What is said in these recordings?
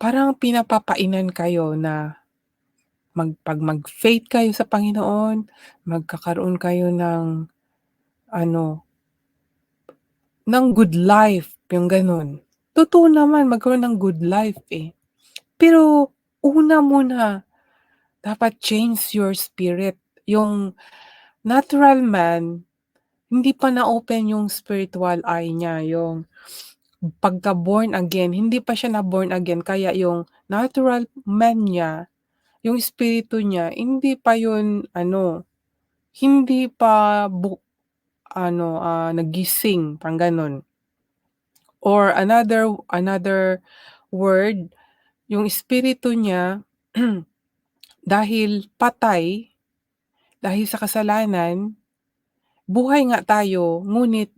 Parang pinapapainan kayo na mag 'pag mag-faith kayo sa Panginoon, magkakaroon kayo ng ano ng good life, yung gano'n. Totoo naman magkaroon ng good life, eh. Pero una muna, dapat change your spirit. Yung natural man, hindi pa na-open yung spiritual eye niya, yung pagka-born again, hindi pa siya na-born again kaya yung natural man niya, yung espiritu niya, hindi pa yun ano, hindi pa bu ano, ah, nagising, parang gano'n. Or another another word, yung espiritu niya dahil patay, dahil sa kasalanan, buhay nga tayo, ngunit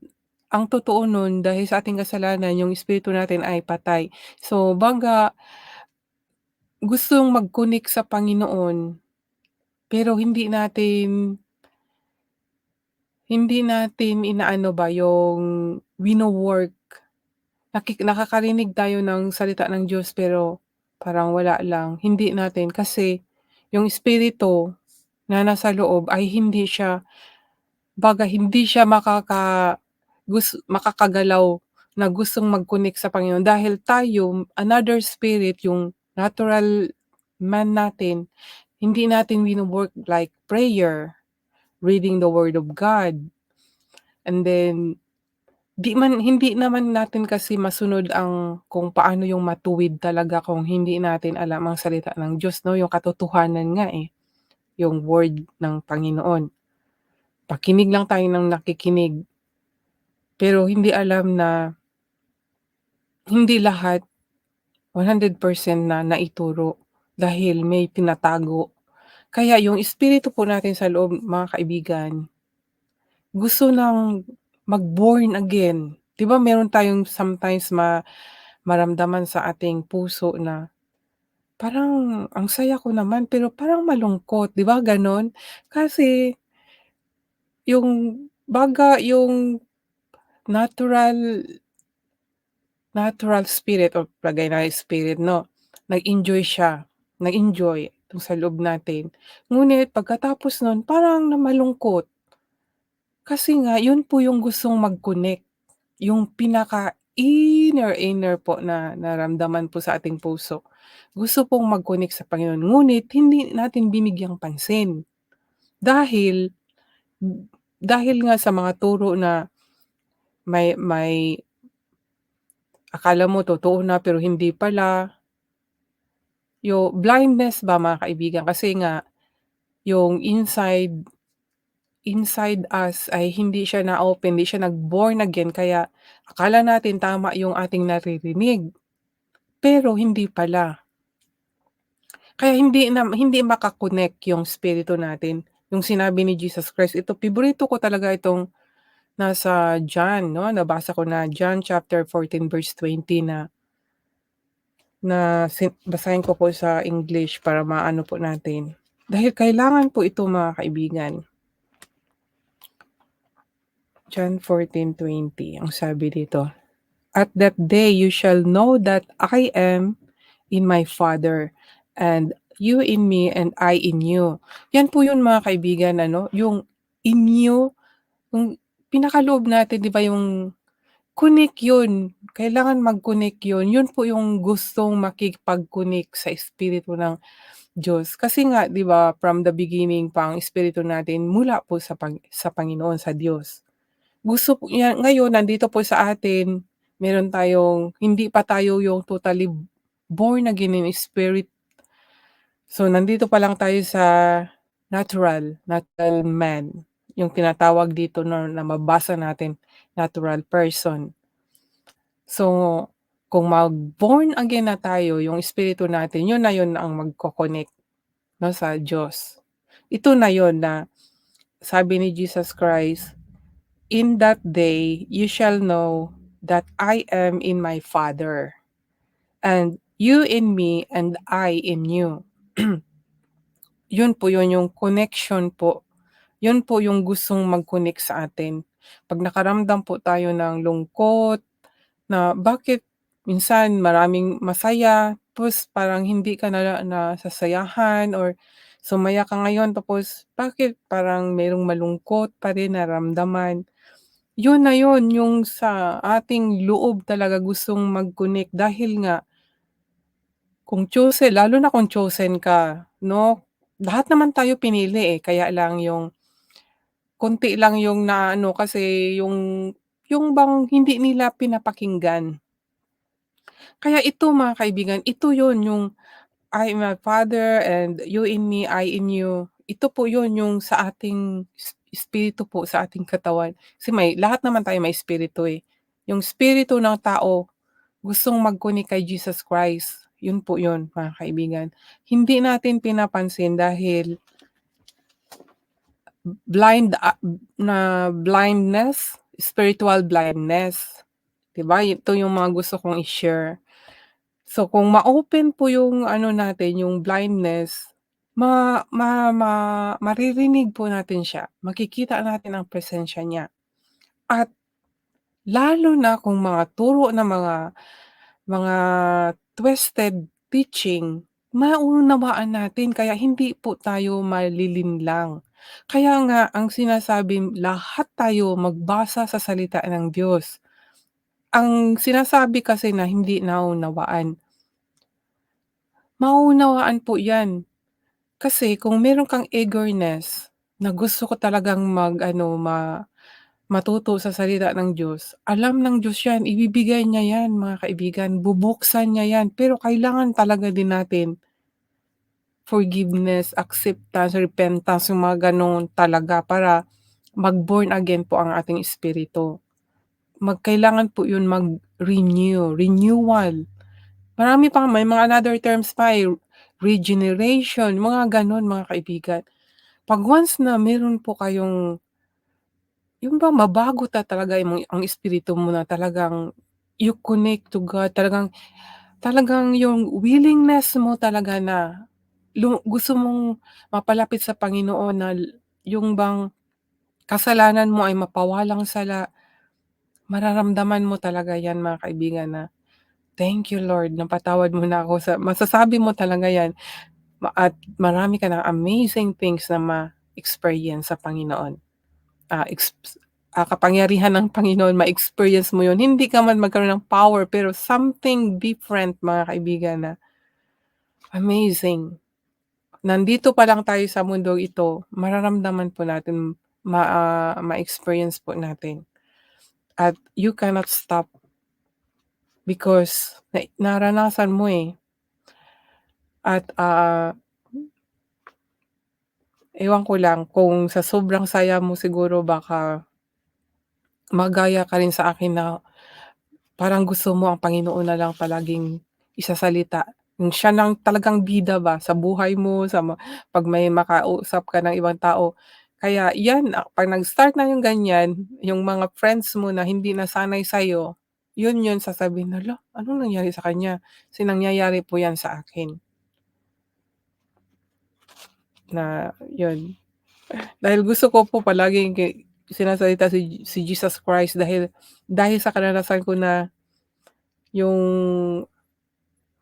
ang totoo nun dahil sa ating kasalanan yung espiritu natin ay patay. So, baga gustong mag-connect sa Panginoon, pero hindi natin hindi natin inaano ba, yung wino-work. Nakik nakakarinig tayo ng salita ng Diyos pero parang wala lang, hindi natin kasi yung espiritu na nasa loob ay hindi siya baga hindi siya makaka gus makakagalaw na gustong mag-connect sa Panginoon dahil tayo, another spirit, yung natural man natin, hindi natin wino-work like prayer, reading the word of God. And then, di man hindi naman natin kasi masunod ang kung paano yung matuwid talaga kung hindi natin alam ang salita ng Diyos 'no, yung katotohanan nga, eh, yung word ng Panginoon. Pakinig lang tayo ng nakikinig. Pero hindi alam na hindi lahat 100% na naituro dahil may tinatago. Kaya yung espiritu po natin sa loob mga kaibigan, gusto ng mag-born again. 'Di ba meron tayong sometimes ma maramdaman sa ating puso na, parang ang saya ko naman pero parang malungkot, 'di ba gano'n? Kasi yung baga yung natural natural spirit o lagay na spirit 'no, nag-enjoy siya, nag-enjoy dun sa loob natin. Ngunit pagkatapos nun parang na malungkot. Kasi nga yun po yung gustong mag-connect, yung pinaka-inner, inner po na naramdaman po sa ating puso. Gusto pong mag-connect sa Panginoon ngunit hindi natin binigyang pansin. Dahil dahil nga sa mga turo na may may akala mo totoo na pero hindi pala. Yung blindness ba mga kaibigan kasi nga yung inside inside us ay hindi siya na-open, hindi siya nag-born again kaya akala natin tama yung ating naririnig, pero hindi pala. Kaya hindi na hindi maka-connect yung espiritu natin, yung sinabi ni Jesus Christ. Ito paborito ko talaga itong nasa John 'no, nabasa ko na John chapter 14 verse 20 na na si basahin ko po sa English para maano po natin. Dahil kailangan po ito mga kaibigan. John 14:20 ang sabi dito, "At that day you shall know that I am in my Father, and you in me and I in you." Yan po yun mga kaibigan ano, yung in you, yung pinakaloob natin 'di ba yung connect yun, kailangan mag-connect yun. Yun po yung gustong makipag-connect sa espiritu ng Diyos. Kasi nga 'di ba from the beginning pa ang espiritu natin mula po sa pang sa Panginoon, sa Diyos. Gusto po niya ngayon nandito po sa atin, meron tayong hindi pa tayo yung totally born again in spirit. So nandito pa lang tayo sa natural, natural man, yung tinatawag dito na na mabasa natin, natural person. So, kung mag-born again na tayo, yung espiritu natin, yun na yun ang magko-connect 'no, sa Diyos. Ito na yun na sabi ni Jesus Christ, "In that day you shall know that I am in my Father, and you in me and I in you." Yun po yun, yung connection po. Yun po yung gustong mag-connect sa atin. 'Pag nakaramdam po tayo ng lungkot, na bakit minsan maraming masaya, tapos parang hindi ka na nasasayahan or sumaya ka ngayon tapos bakit parang merong malungkot pa rin naramdaman. Yun na yun, yung sa ating loob talaga gustong mag-connect dahil nga kung chosen lalo na kung chosen ka 'no, lahat naman tayo pinili, eh, kaya lang yung konti lang yung naano kasi yung yung bang hindi nila pinapakinggan. Kaya ito mga kaibigan, ito yun yung I am a father and you in me, I in you. Ito po yun yung sa ating espiritu po sa ating katawan. Kasi may lahat naman tayo may espiritu, eh. Yung espiritu ng tao gustong mag-connect kay Jesus Christ, yun po yun mga kaibigan. Hindi natin pinapansin dahil blind, ah, na blindness, spiritual blindness, 'di ba? Ito yung mga gusto kong i-share. So, kung ma-open po yung ano natin, yung blindness, ma ma ma maririnig po natin siya, makikita natin ang presensya niya. At lalo na kung mga turo ng mga mga twisted teaching, maunawaan natin kaya hindi po tayo malilinlang. Kaya nga ang sinasabing lahat tayo magbasa sa salita ng Diyos. Ang sinasabi kasi na hindi naunawaan Mauunawaan po 'yan. Kasi kung meron kang eagerness na gusto ko talagang mag-ano, ma matuto sa salita ng Diyos, alam ng Diyos 'yan, ibibigay niya 'yan mga kaibigan, bubuksan niya 'yan. Pero kailangan talaga din natin forgiveness, acceptance, repentance, yung mga gano'n talaga para mag-born again po ang ating espiritu. Mag kailangan po 'yun mag-renew, renewal. Marami pang may mga another terms pa, eh, regeneration, mga gano'n mga kaibigan. 'Pag once na meron po kayong yung bang mabago ta talaga yung ang espiritu mo na talagang you connect to God, talagang talagang yung willingness mo talaga na lu gusto mong mapalapit sa Panginoon na yung bang kasalanan mo ay mapawalang-sala, mararamdaman mo talaga 'yan mga kaibigan na Thank you Lord, napatawad mo na ako sa masasabi mo talaga 'yan at marami ka ng amazing things na ma-experience sa Panginoon. Ah, exps ah, kapangyarihan ng Panginoon ma-experience mo 'yun. Hindi ka man magkaroon ng power pero something different mga kaibigan na amazing. Nandito pa lang tayo sa mundong ito, mararamdaman po natin, ma ah, ma-experience po natin. At you cannot stop Because na naranasan mo, eh. At, ah ewan ko lang kung sa sobrang saya mo siguro baka magaya ka rin sa akin na parang gusto mo ang Panginoon na lang palaging isasalita. Yung siya lang talagang bida ba sa buhay mo, sa 'pag may makausap ka ng ibang tao. Kaya 'yan, ah, 'pag nag-start na yung ganyan, yung mga friends mo na hindi nasanay sa'yo, yun yun sasabihin, "Hala, anong nangyari sa kanya?" Kasi nangyayari po 'yan sa akin. Na yun. Dahil gusto ko po palaging ki sinasalita si si Jesus Christ dahil dahil sa karanasan ko na yung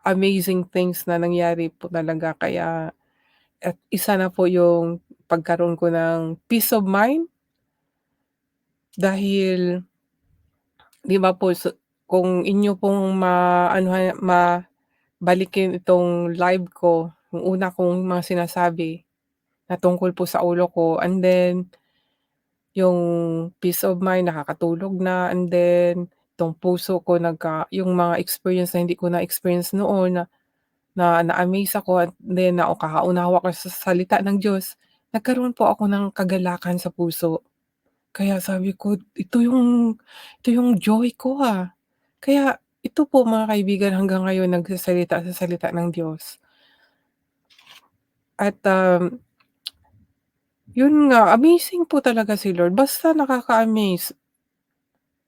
amazing things na nangyari po talaga kaya at isa na po yung pagkaroon ko ng peace of mind. Dahil 'di ba po kung inyo pong maanuhan mabalikin itong live ko, yung una kong mga sinasabi na tungkol po sa ulo ko and then yung peace of mind nakakatulog na and then itong puso ko nagka yung mga experience na hindi ko na-experience noon na na na-amaze ako at then nakakaunawa ko sa salita ng Diyos, nagkaroon po ako ng kagalakan sa puso. Kaya sabi ko, ito yung ito yung joy ko, ah. Kaya ito po mga kaibigan hanggang ngayon nagsasalita sa salita ng Diyos. At, um, yun nga amazing po talaga si Lord basta nakaka-amaze.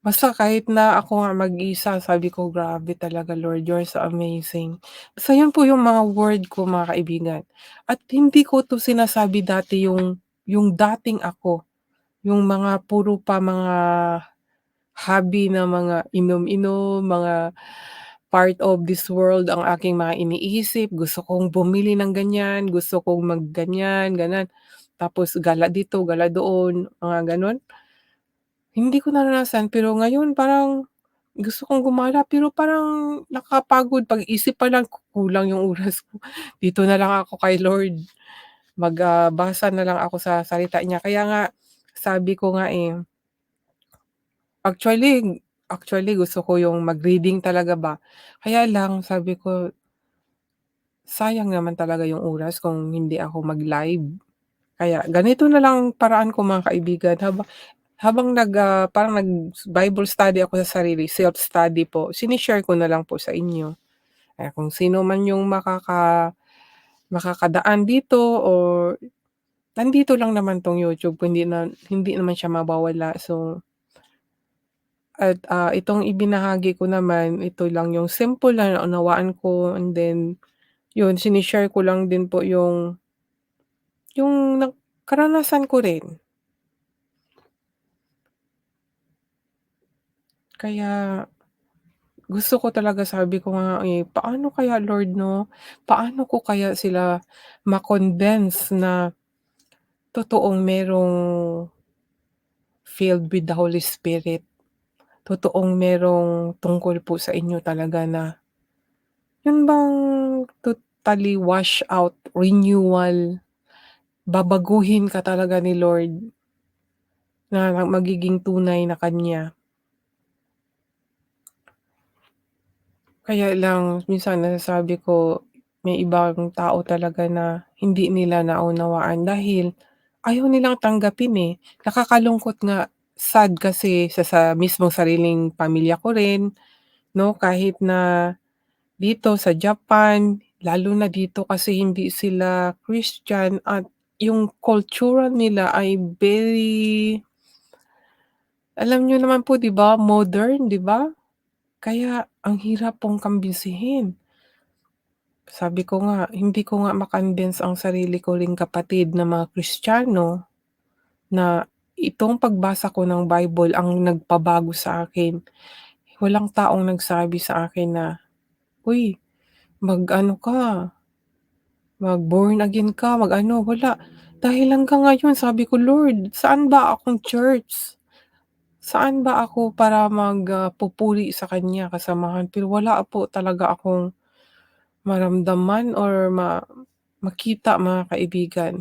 Basta kahit na ako nga mag-isa sabi ko, "Grabe talaga Lord, you're so amazing." Basta yun po yung mga word ko mga kaibigan. At hindi ko 'to sinasabi dati yung yung dating ako, yung mga puro pa mga hobby na mga inom-inom, mga part of this world ang aking mga iniisip, gusto kong bumili ng ganyan, gusto kong mag-ganyan, ganon. Tapos gala dito, gala doon, mga gano'n. Hindi ko naranasan pero ngayon parang gusto kong gumala pero parang nakakapagod. Pag-isip pa lang kulang yung oras ko, dito na lang ako kay Lord. Mag, ah, basa na lang ako sa salita niya. Kaya nga sabi ko nga, eh actually actually gusto ko yung mag-reading talaga ba, kaya lang sabi ko sayang naman talaga yung oras kung hindi ako mag-live. Kaya ganito na lang paraan ko mga kaibigan. Haba habang nag, ah, parang nag-Bible study ako sa sarili, self-study po, shine-share ko na lang po sa inyo. Kaya kung sino man yung makaka makakadaan dito or nandito lang naman 'tong YouTube hindi na hindi naman siya mawawala so at, ah, itong ibinahagi ko naman ito lang yung simple na naunawaan ko and then yun shine-share ko lang din po yung yung na karanasan ko rin. Kaya gusto ko talaga sabi ko nga, eh, paano kaya Lord 'no, paano ko kaya sila ma-convince na totoong merong filled with the Holy Spirit, totoong merong tungkol po sa inyo talaga na yun bang totally wash out, renewal, babaguhin ka talaga ni Lord. Na magiging tunay na kanya. Kaya lang minsan nasasabi ko, may ibang tao talaga na hindi nila naunawaan dahil ayaw nilang tanggapin, eh. Nakakalungkot nga, sad kasi sa sa mismong sariling pamilya ko rin 'no, kahit na dito sa Japan, lalo na dito kasi hindi sila Christian at yung cultural nila ay very alam niyo naman po 'di ba, modern 'di ba? Kaya ang hirap pong kumbinsihin. Sabi ko nga, hindi ko nga ma-convince ang sarili ko ring kapatid na mga Kristiyano, na itong pagbasa ko ng Bible ang nagpabago sa akin. Walang taong nagsabi sa akin na, "Uy, mag-ano ka, mag-born again ka, mag-ano." Wala. Dahil hanggang ngayon sabi ko, "Lord, saan ba akong church? Saan ba ako para mag, ah, sa kanya, kasamahan?" Pero wala po talaga akong maramdaman or ma makita mga kaibigan.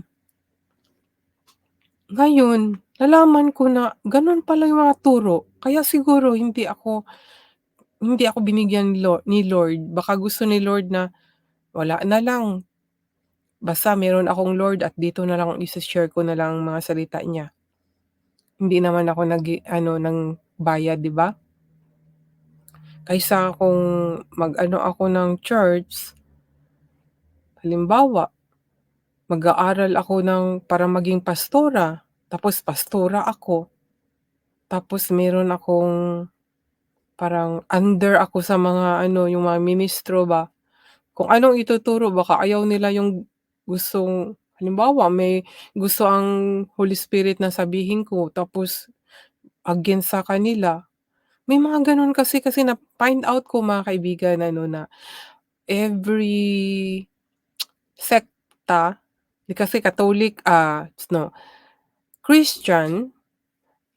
Ngayon, nalaman ko na gano'n pala yung mga turo, kaya siguro hindi ako hindi ako binigyan ni Lord. Baka gusto ni Lord na wala na lang. Basta meron akong Lord at dito na lang ise-share ko na lang ang mga salita niya. Hindi naman ako nag-i-ano ng bayad 'di ba? Kaysa kung mag-ano ako ng church halimbawa, mag-aaral ako ng para maging pastora, tapos pastora ako. Tapos meron akong parang under ako sa mga ano, yung mga ministro ba. Kung anong ituturo baka ayaw nila yung gustong halimbawa may gusto ang Holy Spirit na sabihin ko tapos against sa kanila. May mga gano'n kasi kasi na-find out ko mga kaibigan ano na every sekta, kasi Catholic, ah, no, Christian,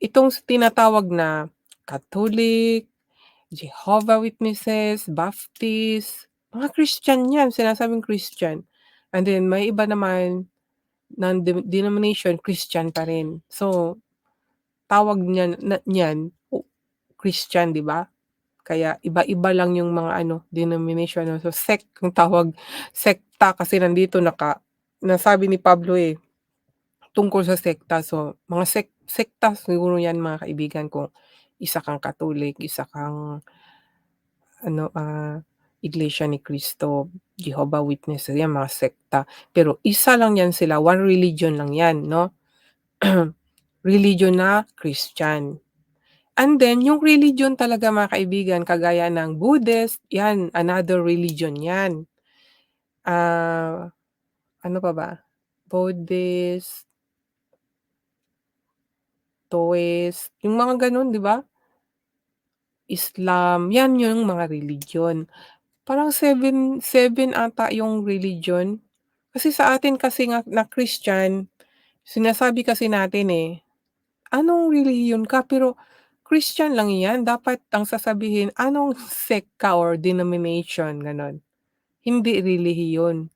itong tinatawag na Catholic, Jehovah Witnesses, Baptist, mga Christian 'yan, sinasabing Christian. And then may iba naman ng de denomination, Christian pa rin. So, tawag niyan na niyan o Christian 'di ba? Kaya iba-iba lang yung mga ano, denomination 'no. So, sect yung tawag, sekta kasi nandito naka nasabi ni Pablo, eh, tungkol sa sekta. So, mga sek sekta siguro 'yan mga kaibigan kung isa kang Catholic, isa kang ano, ah, Iglesia ni Cristo, Jehovah Witness, 'yan mga sekta. Pero isa lang 'yan sila, one religion lang 'yan 'no. Religion na Christian. And then yung religion talaga mga kaibigan kagaya ng Buddhist, 'yan another religion 'yan. Ah, ano pa ba? Buddhist Taoist, yung mga gano'n 'di ba? Islam, 'yan yung mga relihiyon. Parang 7, 7 ata yung religion. Kasi sa atin kasi nga na Christian, sinasabi kasi natin, eh, "Anong relihiyon ka?" Pero Christian lang 'yan, dapat ang sasabihin, "Anong sect ka or denomination?" Gano'n. Hindi relihiyon.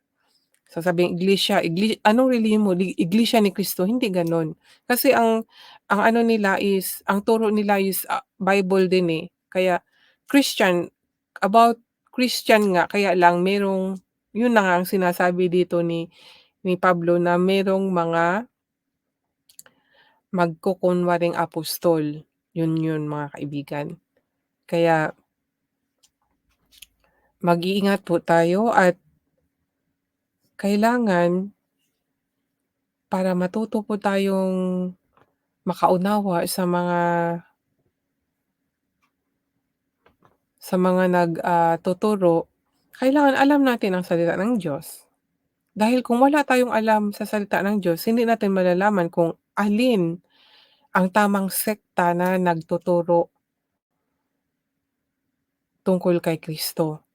Sasabihin iglesia, igli "Anong relihiyon mo?" "Li Iglesia ni Cristo." Hindi gano'n. Kasi ang ang ano nila is ang turo nila is, ah, Bible din, eh, kaya Christian, about Christian nga kaya lang merong yun na nga ang sinasabi dito ni ni Pablo na merong mga magkukunwaring apostol. Yun yun mga kaibigan. Kaya mag-iingat po tayo at kailangan para matuto po tayong makaunawa sa mga sa mga nag, ah, kailangan alam natin ang salita ng Diyos. Dahil kung wala tayong alam sa salita ng Diyos, hindi natin malalaman kung alin ang tamang sekta na nagtuturo tungkol kay Kristo.